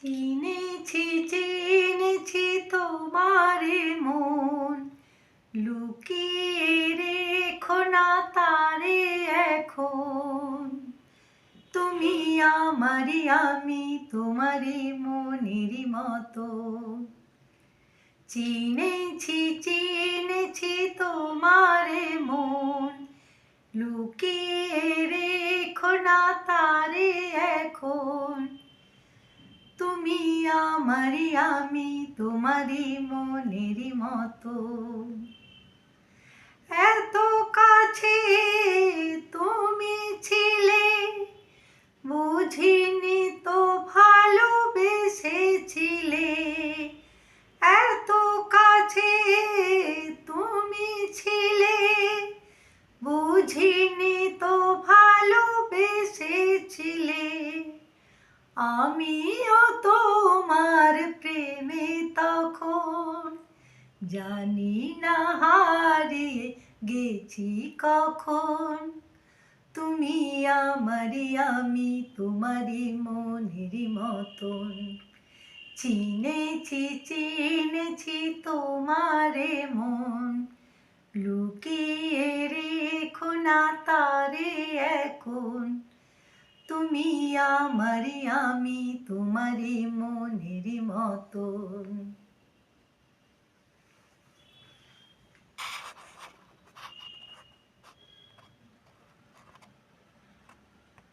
চিনেছি চিনেছি তোমারে মন। লুকিয়ে রেখো না তারে এখন। তুমি আমারই আমি, তোমারই মনেরই মতো চিনেছি চিনেছি তোমারে মন। লুকিয়ে রেখো না তারে এখন। তুমি আমারি আমি তোমারি মনেরই মতো। এত কাছে তুমি ছিলে বুঝিনি আমিও তোমার প্রেমে তখন জানি না হারিয়ে গেছি কখন। তুমি আমারই আমি তোমারই মনেরই মতন। চিনেছি চিনেছি তোমারে মন। লুকিয়ে রেখো না তারে এখন। তুমি আমারি আমি তোমারি মনেরই মতন।